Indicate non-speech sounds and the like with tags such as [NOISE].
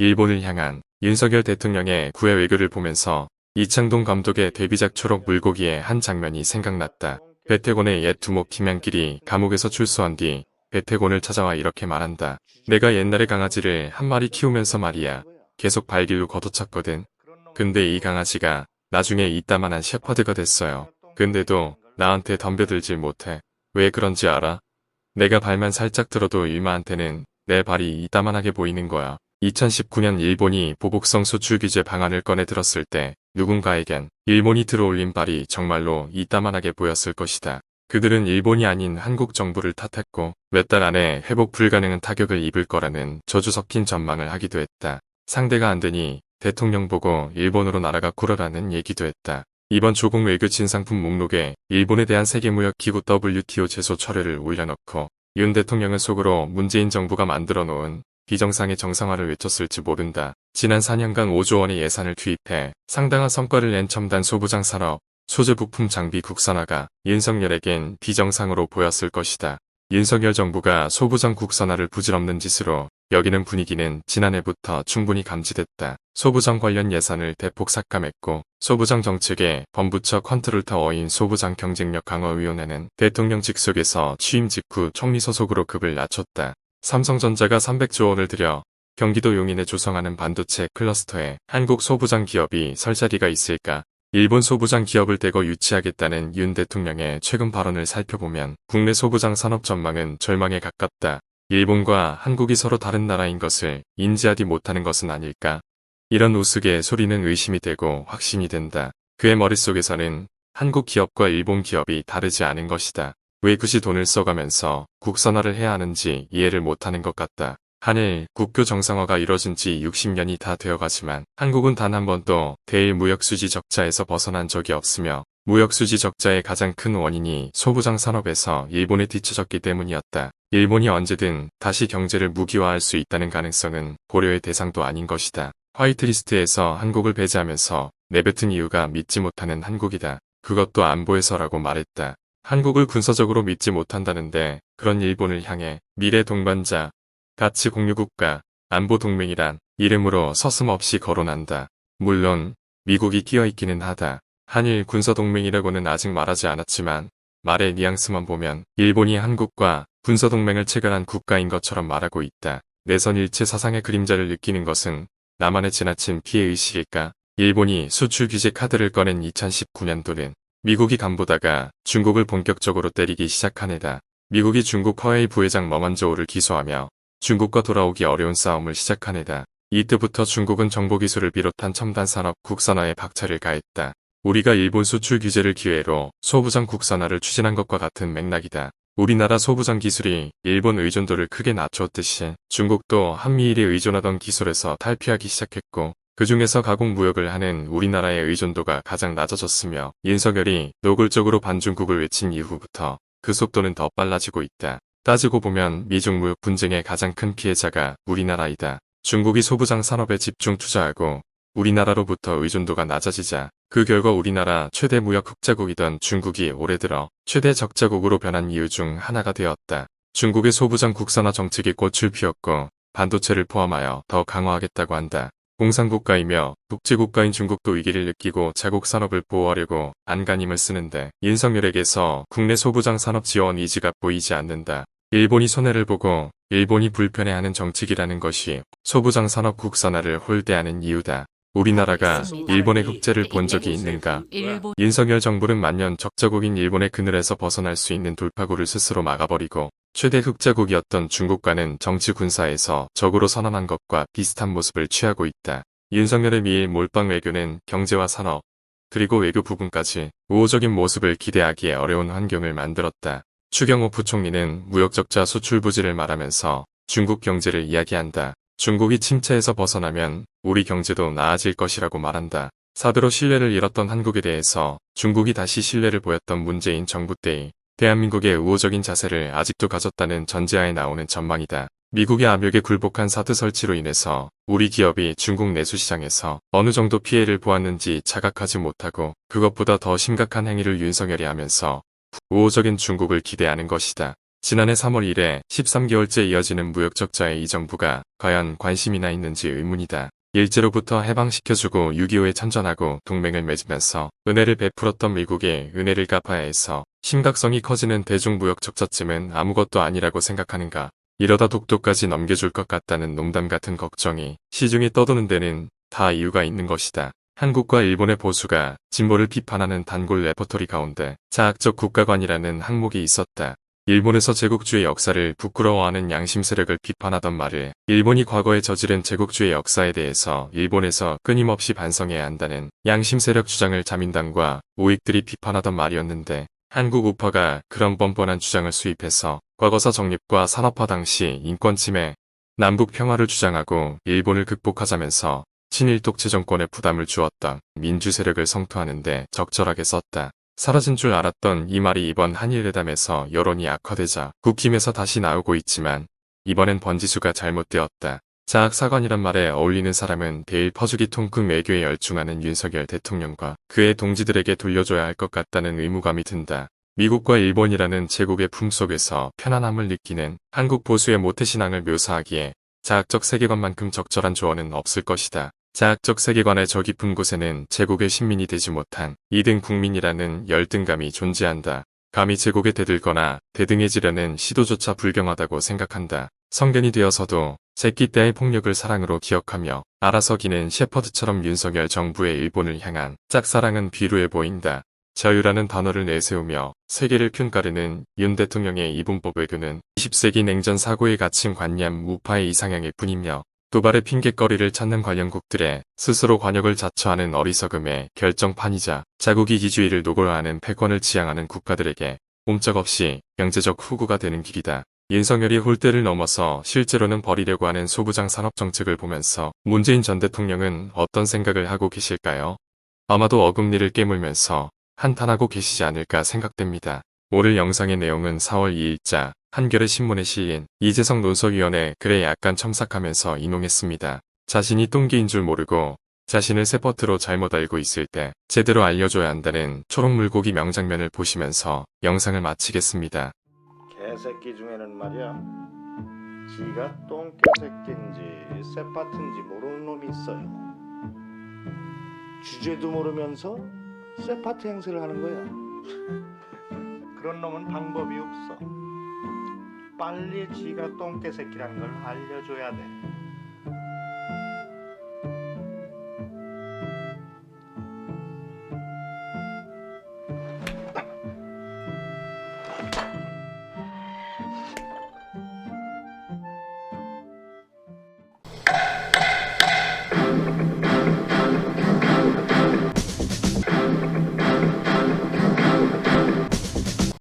일본을 향한 윤석열 대통령의 구애 외교를 보면서 이창동 감독의 데뷔작 초록 물고기의 한 장면이 생각났다. 배태곤의 옛 두목 김양길이 감옥에서 출소한 뒤 배태곤을 찾아와 이렇게 말한다. 내가 옛날에 강아지를 한 마리 키우면서 말이야. 계속 발길로 걷어찼거든. 근데 이 강아지가 나중에 이따만한 셰퍼드가 됐어요. 근데도 나한테 덤벼들질 못해. 왜 그런지 알아? 내가 발만 살짝 들어도 일마한테는 내 발이 이따만하게 보이는 거야. 2019년 일본이 보복성 수출 규제 방안을 꺼내 들었을 때 누군가에겐 일본이 들어올린 발이 정말로 이따만하게 보였을 것이다. 그들은 일본이 아닌 한국 정부를 탓했고 몇 달 안에 회복 불가능한 타격을 입을 거라는 저주 섞인 전망을 하기도 했다. 상대가 안 되니 대통령 보고 일본으로 날아가 굴어라는 얘기도 했다. 이번 조공 외교 진상품 목록에 일본에 대한 세계무역기구 WTO 제소 철회를 올려놓고 윤 대통령은 속으로 문재인 정부가 만들어 놓은 비정상의 정상화를 외쳤을지 모른다. 지난 4년간 5조 원의 예산을 투입해 상당한 성과를 낸 첨단 소부장 산업, 소재 부품 장비 국산화가 윤석열에겐 비정상으로 보였을 것이다. 윤석열 정부가 소부장 국산화를 부질없는 짓으로 여기는 분위기는 지난해부터 충분히 감지됐다. 소부장 관련 예산을 대폭 삭감했고 소부장 정책의 범부처 컨트롤 타워인 소부장 경쟁력 강화위원회는 대통령 직속에서 취임 직후 총리 소속으로 급을 낮췄다. 삼성전자가 300조 원을 들여 경기도 용인에 조성하는 반도체 클러스터에 한국 소부장 기업이 설 자리가 있을까? 일본 소부장 기업을 대거 유치하겠다는 윤 대통령의 최근 발언을 살펴보면 국내 소부장 산업 전망은 절망에 가깝다. 일본과 한국이 서로 다른 나라인 것을 인지하지 못하는 것은 아닐까? 이런 우스개 소리는 의심이 되고 확신이 된다. 그의 머릿속에서는 한국 기업과 일본 기업이 다르지 않은 것이다. 왜 굳이 돈을 써가면서 국산화를 해야 하는지 이해를 못하는 것 같다. 한일 국교 정상화가 이뤄진 지 60년이 다 되어가지만 한국은 단 한 번도 대일 무역수지 적자에서 벗어난 적이 없으며 무역수지 적자의 가장 큰 원인이 소부장 산업에서 일본에 뒤처졌기 때문이었다. 일본이 언제든 다시 경제를 무기화할 수 있다는 가능성은 고려의 대상도 아닌 것이다. 화이트리스트에서 한국을 배제하면서 내뱉은 이유가 믿지 못하는 한국이다. 그것도 안보에서라고 말했다. 한국을 군사적으로 믿지 못한다는데 그런 일본을 향해 미래 동반자, 가치 공유국가, 안보 동맹이란 이름으로 서슴없이 거론한다. 물론 미국이 끼어있기는 하다. 한일 군사동맹이라고는 아직 말하지 않았지만 말의 뉘앙스만 보면 일본이 한국과 군사동맹을 체결한 국가인 것처럼 말하고 있다. 내선 일체 사상의 그림자를 느끼는 것은 나만의 지나친 피해의식일까? 일본이 수출 규제 카드를 꺼낸 2019년도는 미국이 간보다가 중국을 본격적으로 때리기 시작한 해다. 미국이 중국 화웨이 부회장 머만조우를 기소하며 중국과 돌아오기 어려운 싸움을 시작한 해다. 이때부터 중국은 정보기술을 비롯한 첨단 산업 국산화에 박차를 가했다. 우리가 일본 수출 규제를 기회로 소부장 국산화를 추진한 것과 같은 맥락이다. 우리나라 소부장 기술이 일본 의존도를 크게 낮췄듯이 중국도 한미일에 의존하던 기술에서 탈피하기 시작했고 그 중에서 가공 무역을 하는 우리나라의 의존도가 가장 낮아졌으며 윤석열이 노골적으로 반중국을 외친 이후부터 그 속도는 더 빨라지고 있다. 따지고 보면 미중 무역 분쟁의 가장 큰 피해자가 우리나라이다. 중국이 소부장 산업에 집중 투자하고 우리나라로부터 의존도가 낮아지자 그 결과 우리나라 최대 무역 흑자국이던 중국이 올해 들어 최대 적자국으로 변한 이유 중 하나가 되었다. 중국의 소부장 국산화 정책이 꽃을 피웠고 반도체를 포함하여 더 강화하겠다고 한다. 공산국가이며 독재국가인 중국도 위기를 느끼고 자국 산업을 보호하려고 안간힘을 쓰는데 윤석열에게서 국내 소부장 산업 지원 의지가 보이지 않는다. 일본이 손해를 보고 일본이 불편해하는 정책이라는 것이 소부장 산업 국산화를 홀대하는 이유다. 우리나라가 일본의 흑제를 본 적이 있는가? 윤석열 정부는 만년 적자국인 일본의 그늘에서 벗어날 수 있는 돌파구를 스스로 막아버리고 최대 흑자국이었던 중국과는 정치 군사에서 적으로 선언한 것과 비슷한 모습을 취하고 있다. 윤석열의 미일 몰빵 외교는 경제와 산업, 그리고 외교 부분까지 우호적인 모습을 기대하기에 어려운 환경을 만들었다. 추경호 부총리는 무역적자 수출 부지를 말하면서 중국 경제를 이야기한다. 중국이 침체에서 벗어나면 우리 경제도 나아질 것이라고 말한다. 사드로 신뢰를 잃었던 한국에 대해서 중국이 다시 신뢰를 보였던 문재인 정부 때의 대한민국의 우호적인 자세를 아직도 가졌다는 전제하에 나오는 전망이다. 미국의 압력에 굴복한 사드 설치로 인해서 우리 기업이 중국 내수시장에서 어느 정도 피해를 보았는지 자각하지 못하고 그것보다 더 심각한 행위를 윤석열이 하면서 우호적인 중국을 기대하는 것이다. 지난해 3월 이래 13개월째 이어지는 무역 적자에 이 정부가 과연 관심이나 있는지 의문이다. 일제로부터 해방시켜주고 6.25에 참전하고 동맹을 맺으면서 은혜를 베풀었던 미국에 은혜를 갚아야 해서 심각성이 커지는 대중무역 적자쯤은 아무것도 아니라고 생각하는가. 이러다 독도까지 넘겨줄 것 같다는 농담 같은 걱정이 시중에 떠도는 데는 다 이유가 있는 것이다. 한국과 일본의 보수가 진보를 비판하는 단골 레퍼토리 가운데 자학적 국가관이라는 항목이 있었다. 일본에서 제국주의 역사를 부끄러워하는 양심 세력을 비판하던 말을 일본이 과거에 저지른 제국주의 역사에 대해서 일본에서 끊임없이 반성해야 한다는 양심 세력 주장을 자민당과 우익들이 비판하던 말이었는데 한국 우파가 그런 뻔뻔한 주장을 수입해서 과거사 정립과 산업화 당시 인권 침해, 남북 평화를 주장하고 일본을 극복하자면서 친일 독재 정권에 부담을 주었던 민주 세력을 성토하는데 적절하게 썼다. 사라진 줄 알았던 이 말이 이번 한일회담에서 여론이 악화되자 국힘에서 다시 나오고 있지만 이번엔 번지수가 잘못되었다. 자학사관이란 말에 어울리는 사람은 대일 퍼주기 통큰 외교에 열중하는 윤석열 대통령과 그의 동지들에게 돌려줘야 할 것 같다는 의무감이 든다. 미국과 일본이라는 제국의 품속에서 편안함을 느끼는 한국 보수의 모태신앙을 묘사하기에 자학적 세계관만큼 적절한 조언은 없을 것이다. 자학적 세계관의 저 깊은 곳에는 제국의 신민이 되지 못한 2등 국민이라는 열등감이 존재한다. 감히 제국에 대들거나 대등해지려는 시도조차 불경하다고 생각한다. 성견이 되어서도 새끼 때의 폭력을 사랑으로 기억하며 알아서기는 셰퍼드처럼 윤석열 정부의 일본을 향한 짝사랑은 비루해 보인다. 자유라는 단어를 내세우며 세계를 킁가르는 윤 대통령의 이분법 외교는 20세기 냉전 사고에 갇힌 관념 우파의 이상향일 뿐이며 도발의 핑곗거리를 찾는 관련국들의 스스로 관역을 자처하는 어리석음의 결정판이자 자국 이기주의를 노골화하는 패권을 지향하는 국가들에게 꼼짝없이 경제적 후구가 되는 길이다. 윤석열이 홀대를 넘어서 실제로는 버리려고 하는 소부장 산업 정책을 보면서 문재인 전 대통령은 어떤 생각을 하고 계실까요? 아마도 어금니를 깨물면서 한탄하고 계시지 않을까 생각됩니다. 오늘 영상의 내용은 4월 2일자 한겨레 신문에 실린 이재성 논설위원회 글에 약간 첨삭하면서 인용했습니다. 자신이 똥개인 줄 모르고 자신을 세퍼트로 잘못 알고 있을 때 제대로 알려줘야 한다는 초록 물고기 명장면을 보시면서 영상을 마치겠습니다. 개새끼 중에는 말이야 지가 똥개새끼인지 쇠파트인지 모르는 놈이 있어요 주제도 모르면서 쇠파트 행세를 하는 거야 [LAUGHS] 그런 놈은 방법이 없어 빨리 지가 똥개 새끼라는 걸 알려줘야 돼